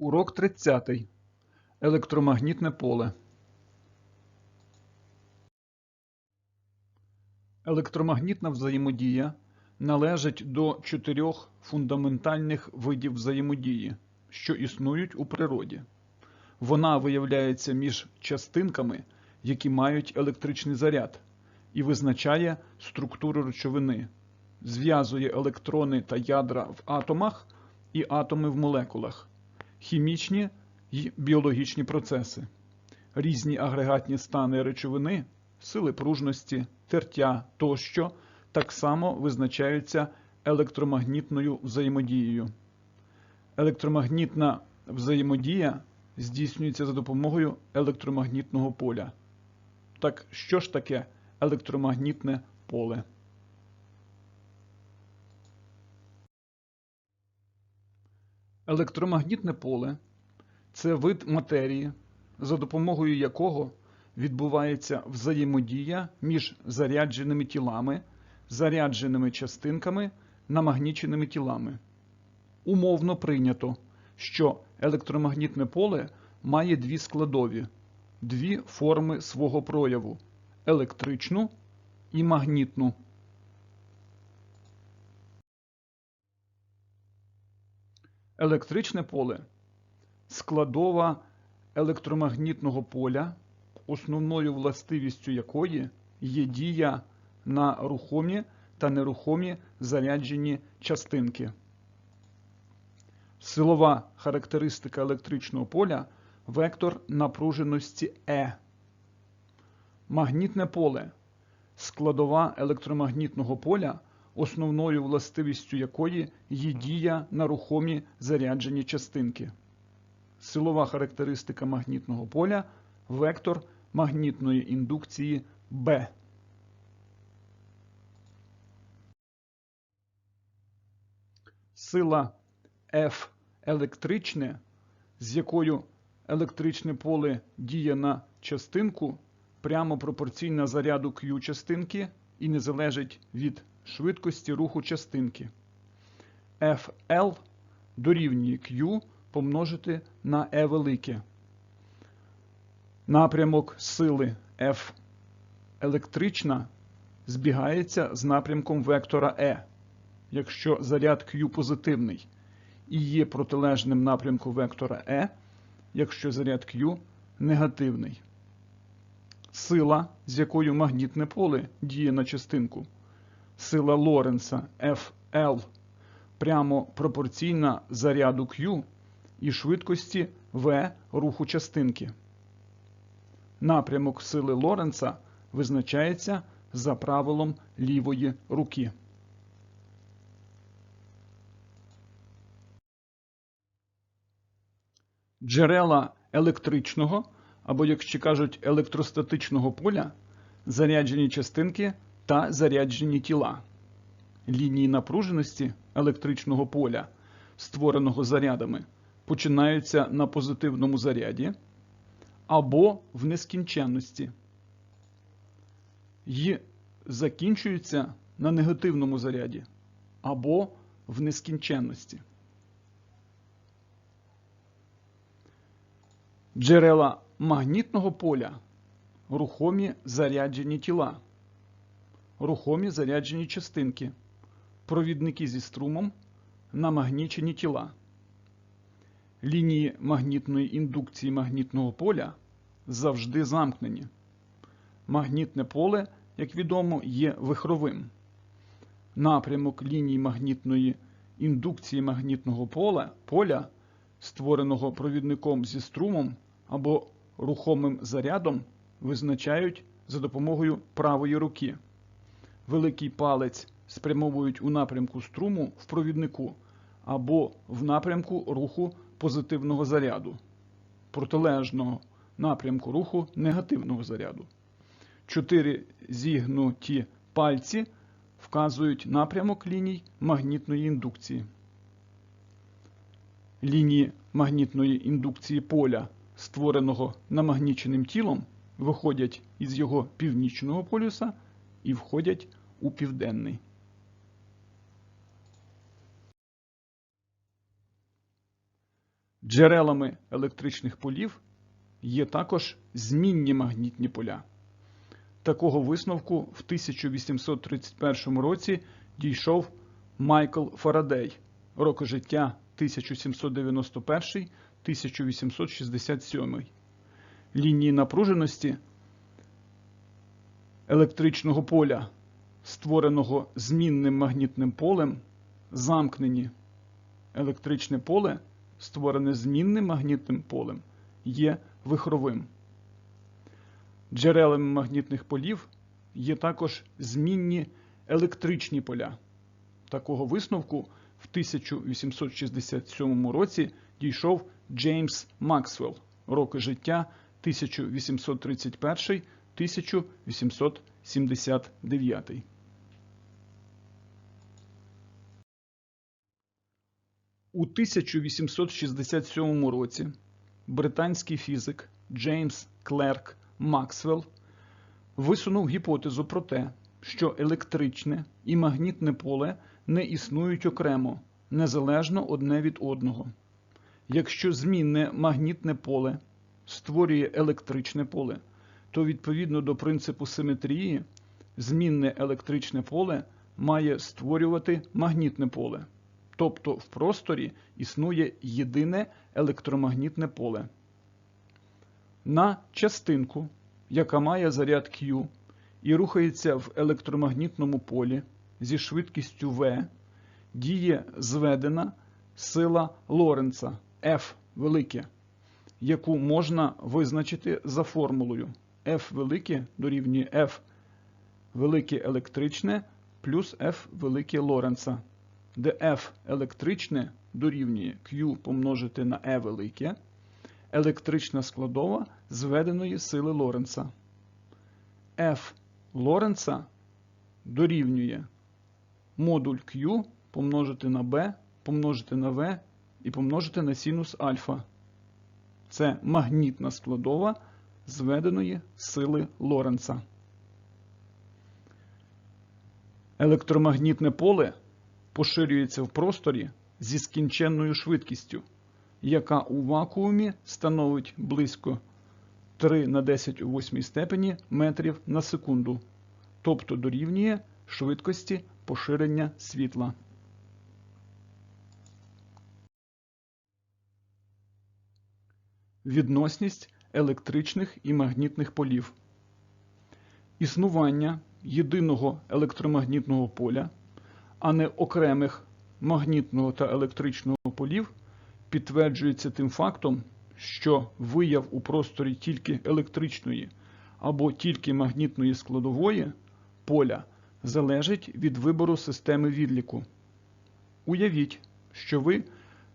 Урок 30. Електромагнітне поле. Електромагнітна взаємодія належить до чотирьох фундаментальних видів взаємодії, що існують у природі. Вона виявляється між частинками, які мають електричний заряд, і визначає структуру речовини, зв'язує електрони та ядра в атомах і атоми в молекулах, хімічні й біологічні процеси, різні агрегатні стани речовини, сили пружності, тертя тощо так само визначаються електромагнітною взаємодією. Електромагнітна взаємодія здійснюється за допомогою електромагнітного поля. Так що ж таке електромагнітне поле? Електромагнітне поле це вид матерії, за допомогою якого відбувається взаємодія між зарядженими тілами, зарядженими частинками, намагніченими тілами. Умовно прийнято, що електромагнітне поле має дві складові, дві форми свого прояву електричну і магнітну. Електричне поле складова електромагнітного поля, основною властивістю якої є дія на рухомі та нерухомі заряджені частинки. Силова характеристика електричного поля вектор напруженості Е. Магнітне поле складова електромагнітного поля, основною властивістю якої є дія на рухомі заряджені частинки. Силова характеристика магнітного поля вектор магнітної індукції Б. Сила F електричне, з якою електричне поле діє на частинку, прямо пропорційна заряду Q частинки і не залежить від швидкості руху частинки. FL дорівнює Q помножити на E велике. Напрямок сили F електрична збігається з напрямком вектора E, якщо заряд Q позитивний, і є протилежним напрямку вектора E, якщо заряд Q негативний. Сила, з якою магнітне поле діє на частинку, сила Лоренца FL прямо пропорційна заряду Q і швидкості v руху частинки. Напрямок сили Лоренца визначається за правилом лівої руки. Джерела електричного або, як ще кажуть, електростатичного поля заряджені частинки та заряджені тіла. Лінії напруженості електричного поля, створеного зарядами, починаються на позитивному заряді або в нескінченності і закінчуються на негативному заряді або в нескінченності. Джерела магнітного поля рухомі заряджені тіла, рухомі заряджені частинки, провідники зі струмом, намагнічені тіла. Лінії магнітної індукції магнітного поля завжди замкнені. Магнітне поле, як відомо, є вихровим. Напрямок ліній магнітної індукції магнітного поля, поля, створеного провідником зі струмом або рухомим зарядом, визначають за допомогою правої руки. Великий палець спрямовують у напрямку струму в провіднику або в напрямку руху позитивного заряду, протилежного напрямку руху негативного заряду. Чотири зігнуті пальці вказують напрямок ліній магнітної індукції. Лінії магнітної індукції поля, створеного намагніченим тілом, виходять із його північного полюса і входять у південний. Джерелами електричних полів є також змінні магнітні поля. Такого висновку в 1831 році дійшов Майкл Фарадей, роки життя 1791-1867. Лінії напруженості електричного поля, створеного змінним магнітним полем, замкнені. Електричне поле, створене змінним магнітним полем, є вихровим. Джерелами магнітних полів є також змінні електричні поля. Такого висновку в 1867 році дійшов Джеймс Максвелл, роки життя 1831-1879. У 1867 році британський фізик Джеймс Клерк Максвелл висунув гіпотезу про те, що електричне і магнітне поле не існують окремо, незалежно одне від одного. Якщо змінне магнітне поле створює електричне поле, то відповідно до принципу симетрії, змінне електричне поле має створювати магнітне поле. Тобто в просторі існує єдине електромагнітне поле. На частинку, яка має заряд Q і рухається в електромагнітному полі зі швидкістю V, діє зведена сила Лоренца F велике, яку можна визначити за формулою F велике дорівнює F велике електричне плюс F велике Лоренца, де F електричне дорівнює Q помножити на E велике, електрична складова зведеної сили Лоренца. F Лоренца дорівнює модуль Q помножити на B, помножити на V і помножити на синус альфа. Це магнітна складова зведеної сили Лоренца. Електромагнітне поле поширюється в просторі зі скінченною швидкістю, яка у вакуумі становить близько 3 на 10 у 8 степені метрів на секунду, тобто дорівнює швидкості поширення світла. Відносність електричних і магнітних полів. Існування єдиного електромагнітного поля, а не окремих магнітного та електричного полів, підтверджується тим фактом, що вияв у просторі тільки електричної або тільки магнітної складової поля залежить від вибору системи відліку. Уявіть, що ви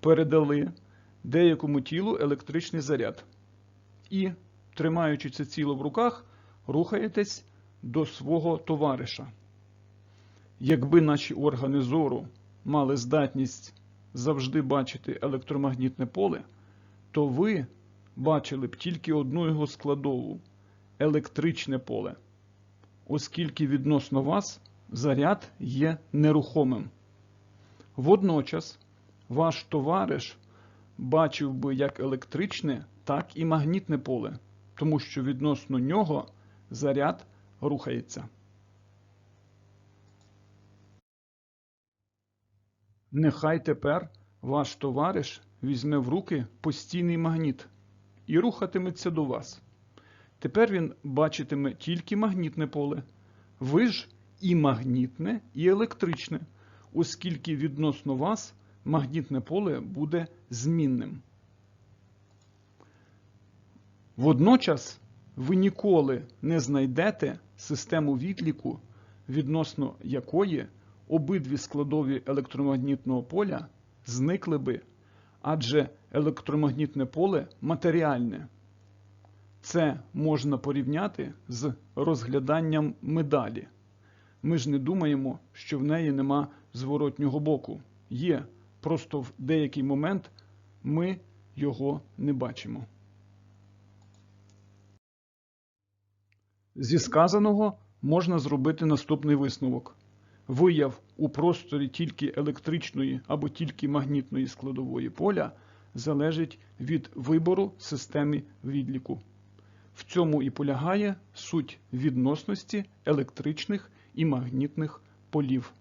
передали деякому тілу електричний заряд і, тримаючи це тіло в руках, рухаєтесь до свого товариша. Якби наші органи зору мали здатність завжди бачити електромагнітне поле, то ви бачили б тільки одну його складову електричне поле, оскільки відносно вас заряд є нерухомим. Водночас ваш товариш бачив би як електричне, так і магнітне поле, тому що відносно нього заряд рухається. Нехай тепер ваш товариш візьме в руки постійний магніт і рухатиметься до вас. Тепер він бачитиме тільки магнітне поле. Ви ж і магнітне, і електричне, оскільки відносно вас магнітне поле буде змінним. Водночас ви ніколи не знайдете систему відліку, відносно якої обидві складові електромагнітного поля зникли би, адже електромагнітне поле матеріальне. Це можна порівняти з розгляданням медалі. Ми ж не думаємо, що в неї нема зворотнього боку. Є, просто в деякий момент ми його не бачимо. Зі сказаного можна зробити наступний висновок. Вияв у просторі тільки електричної або тільки магнітної складової поля залежить від вибору системи відліку. В цьому і полягає суть відносності електричних і магнітних полів.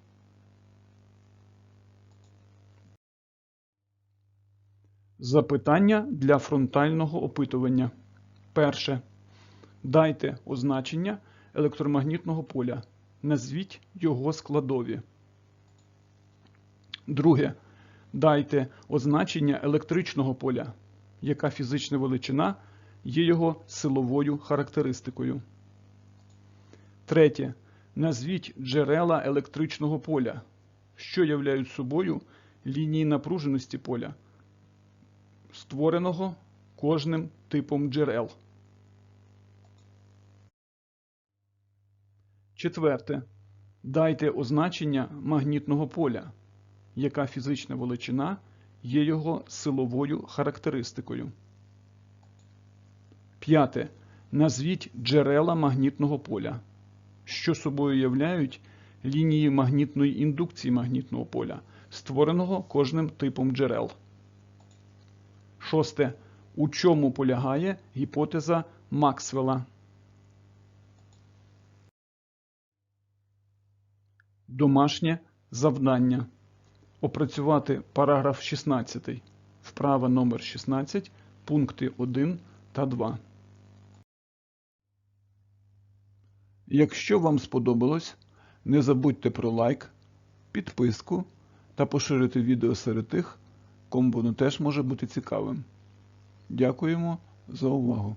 Запитання для фронтального опитування. Перше. Дайте означення електромагнітного поля. Назвіть його складові. Друге. Дайте означення електричного поля. Яка фізична величина є його силовою характеристикою. Третє. Назвіть джерела електричного поля, що являють собою лінії напруженості поля, створеного кожним типом джерел. Четверте. Дайте означення магнітного поля, яка фізична величина є його силовою характеристикою. П'яте. Назвіть джерела магнітного поля, що собою являють лінії магнітної індукції магнітного поля, створеного кожним типом джерел. Шосте. У чому полягає гіпотеза Максвелла? Домашнє завдання. Опрацювати параграф 16. Вправа номер 16, пункти 1 та 2. Якщо вам сподобалось, не забудьте про лайк, підписку та поширити відео серед тих, кому воно теж може бути цікавим. Дякуємо за увагу!